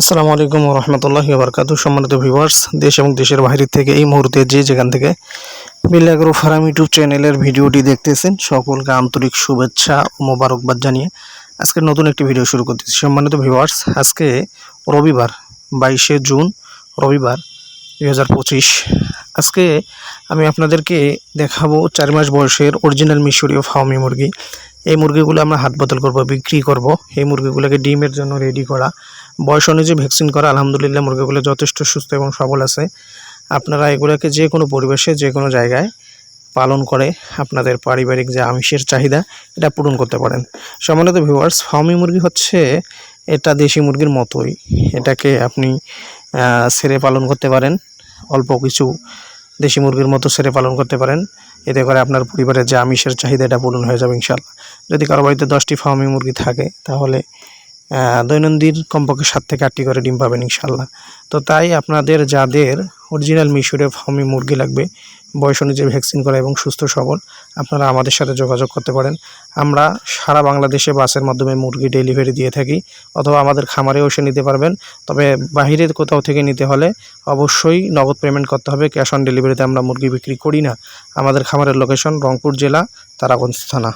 আসসালামু আলাইকুম রহমতুল্লাহ বারকাতু সম্মানিত ভিউয়ার্স দেশ এবং দেশের বাইরে থেকে এই মুহূর্তে যে যেখান থেকে বিল্লাগ্রো ফার্ম ইউটিউব চ্যানেলের ভিডিওটি দেখতেছেন, সকলকে আন্তরিক শুভেচ্ছা ও মোবারকবাদ জানিয়ে আজকে নতুন একটি ভিডিও শুরু করতেছি। সম্মানিত ভিউয়ার্স আজকে রবিবার বাইশে জুন, রবিবার দু হাজার পঁচিশ। আজকে আমি আপনাদেরকে দেখাবো চার মাস বয়সের অরিজিনাল মিশরীয় ফার্মি মুরগি। এই মুরগিগুলো আমরা হাত বদল করব, বিক্রি করব। এই মুরগিগুলোকে ডিমের জন্য রেডি করা। বয়স অনুযায়ী ভ্যাকসিন করা। আলহামদুলিল্লাহ মুরগিগুলো যথেষ্ট সুস্থ এবং সবল আছে। আপনারা এগুলোকে যে কোনো পরিবেশে, যে কোনো জায়গায় পালন করে আপনাদের পারিবারিক যে আমিষের চাহিদা, এটা পূরণ করতে পারেন। সম্মানিত ভিউয়ার্স ফার্মি মুরগি হচ্ছে এটা দেশি মুরগির মতোই। এটাকে আপনি ছেড়ে পালন করতে পারেন। অল্প কিছু দেশি মুরগির মতো ছেড়ে পালন করতে পারেন। এতে করে আপনার পরিবারের যে আমিষের চাহিদা এটা পূরণ হয়ে যাবে ইনশাল্লাহ যদি কারও বাড়িতে দশটি ফার্মি মুরগি থাকে, তাহলে দৈনন্দিন কমপক্ষে সাত থেকে আটটি করে ডিম পাবেন ইনশাল্লাহ তো তাই আপনাদের যাদের অরিজিনাল মিশরে ফার্মি মুরগি লাগবে বয়স অনুযায়ী ভ্যাকসিন করা এবং সুস্থ সবল, আপনারা আমাদের সাথে যোগাযোগ করতে পারেন। আমরা সারা বাংলাদেশে বাসের মাধ্যমে মুরগি ডেলিভারি দিয়ে থাকি, অথবা আমাদের খামারেও এসে নিতে পারবেন। তবে বাহিরের কোথাও থেকে নিতে হলে অবশ্যই নগদ পেমেন্ট করতে হবে। ক্যাশ অন ডেলিভারিতে আমরা মুরগি বিক্রি করি না। আমাদের খামারের লোকেশন রংপুর জেলা, তারাগঞ্জ থানা।